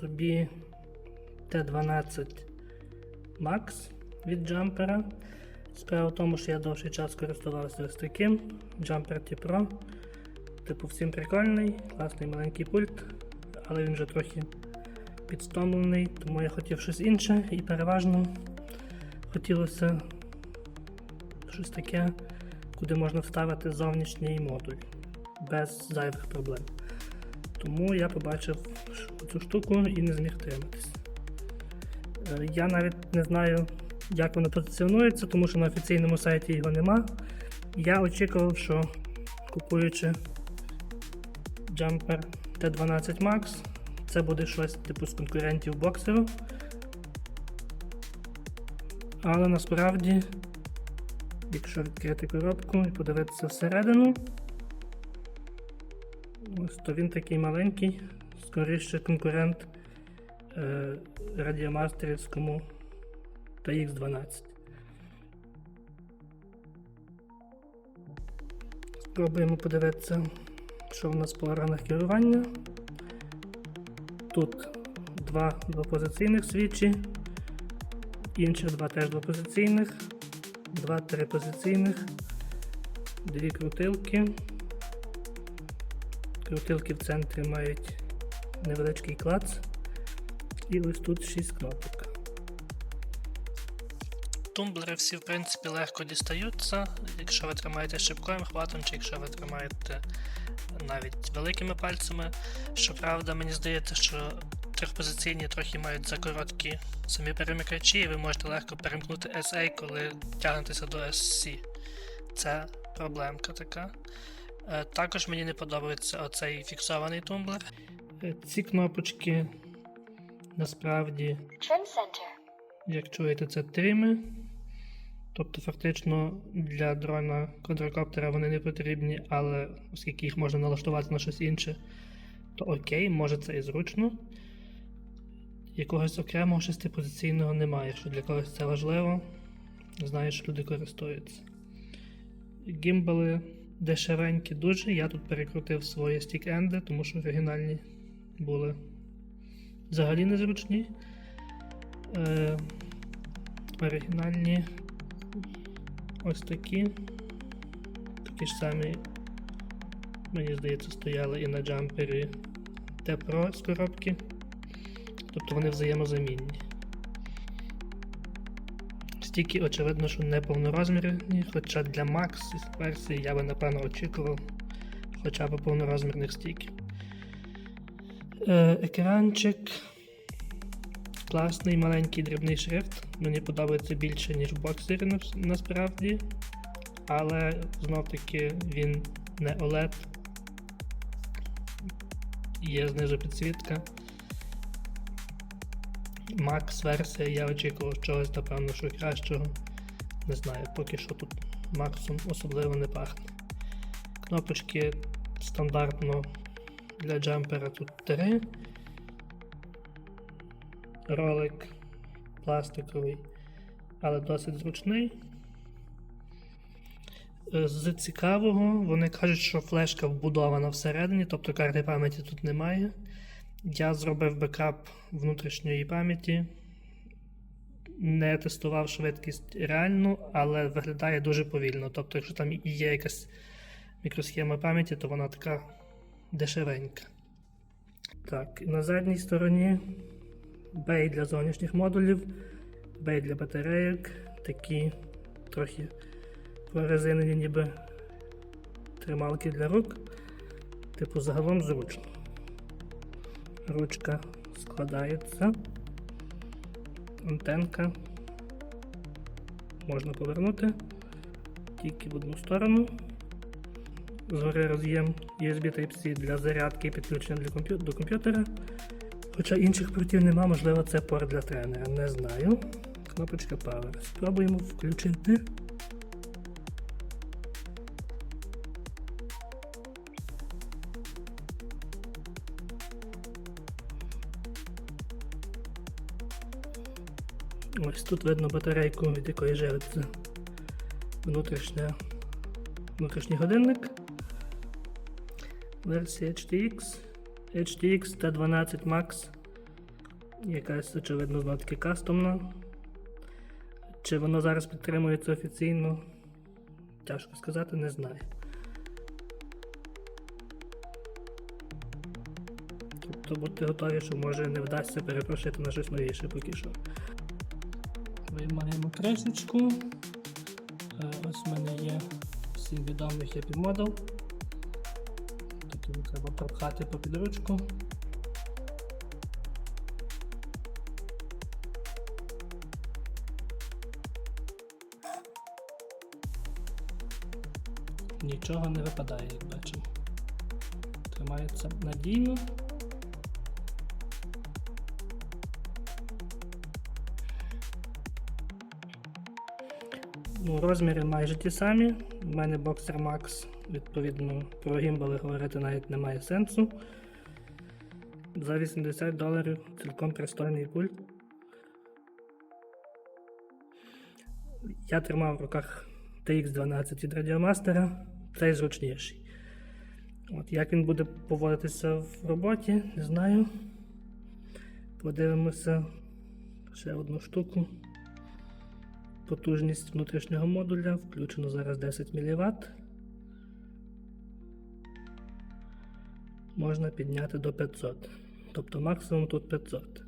собі Т12 Max від джампера. Справа в тому, що я довший час користувався ось таким Jumper T Pro. Типу, всім прикольний, класний маленький пульт, але він вже трохи підстомлений, тому я хотів щось інше і переважно хотілося щось таке, куди можна вставити зовнішній модуль без зайвих проблем. Тому я побачив цю штуку і не зміг триматись. Е, Я навіть не знаю, як воно позиціонується, тому що на офіційному сайті його нема. Я очікував, що купуючи Jumper T12 Max, це буде щось типу з конкурентів боксеру. Але насправді, якщо відкрити коробку і подивитися всередину, то він такий маленький, скоріше конкурент е, радіомастерівському TX12. Спробуємо подивитися, що в нас по органах керування. Тут два двопозиційних свічі, інших два теж двопозиційних, два трипозиційних, дві крутилки. Крутилки в центрі мають невеличкий клац. І ось тут 6 кнопок. Тумблери всі, в принципі, легко дістаються, якщо ви тримаєте шипковим хватом, чи якщо ви тримаєте навіть великими пальцями. Щоправда, мені здається, що трьохпозиційні трохи мають закороткі самі перемикачі, і ви можете легко перемкнути SA, коли тягнетеся до SC. Це проблемка така. Е, Також мені не подобається оцей фіксований тумблер. Е, Ці кнопочки насправді Trim center. як чуєте, це трими. Тобто, фактично для дрона квадрокоптера вони не потрібні, але оскільки їх можна налаштувати на щось інше, то окей, може це і зручно. Якогось окремого шестипозиційного немає, якщо для когось це важливо. Знаю, що люди користуються. Гімбали дешевенькі дуже. Я тут перекрутив свої стік-енди, тому що оригінальні були взагалі незручні. Е, оригінальні ось такі. Такі ж самі, мені здається, стояли і на джампері T-Pro з коробки. Тобто вони взаємозамінні. Стільки, очевидно, що не повнорозмірні, хоча для Max версії я би напевно очікував хоча б повнорозмірних стіків. Е, екранчик. Класний маленький дрібний шрифт. Мені подобається більше, ніж в насправді. Але знов таки він не OLED. Є знизу підсвітка. Max версія, я очікував чогось, напевно, що кращого. Не знаю, поки що тут Максом особливо не пахне. Кнопочки стандартно для джампера тут 3 ролик пластиковий, але досить зручний. Е, З цікавого, вони кажуть, що флешка вбудована всередині, тобто карти пам'яті тут немає. Я зробив бекап внутрішньої пам'яті, не тестував швидкість реальну, але виглядає дуже повільно. Тобто, якщо там є якась мікросхема пам'яті, то вона така дешевенька. Так, на задній стороні бей для зовнішніх модулів, бей для батарейок, такі трохи прорезинені ніби трималки для рук. Типу загалом зручно. Ручка складається, антенка можна повернути тільки в одну сторону. Згори роз'єм USB Type-C для зарядки і підключення для комп'ю- до комп'ютера. Хоча інших портів нема, можливо, це порт для тренера. Не знаю. Кнопочка Power. Спробуємо включити. Ось тут видно батарейку, від якої живиться внутрішня, внутрішній годинник. Версія HTX. HTX T12 Max Якась, очевидно, знов таки кастомна. Чи воно зараз підтримується офіційно? Тяжко сказати, не знаю. Тобто будьте готові, що може не вдасться перепрошити на щось новіше поки що. Виймаємо кришечку. Е, Ось в мене є всім відомий Happy Model. Тут треба пропхати по підручку. Нічого не випадає, як бачимо. Тримається надійно. Ну, розміри майже ті самі. У мене Boxer Max, відповідно, про гімбали говорити навіть немає сенсу. За 80 доларів цілком пристойний пульт. Я тримав в руках TX12 від Radiomaster, цей зручніший. От, як він буде поводитися в роботі, не знаю. Подивимося ще одну штуку. Потужність внутрішнього модуля включено зараз 10 мВт. Можна підняти до 500. Тобто максимум тут 500.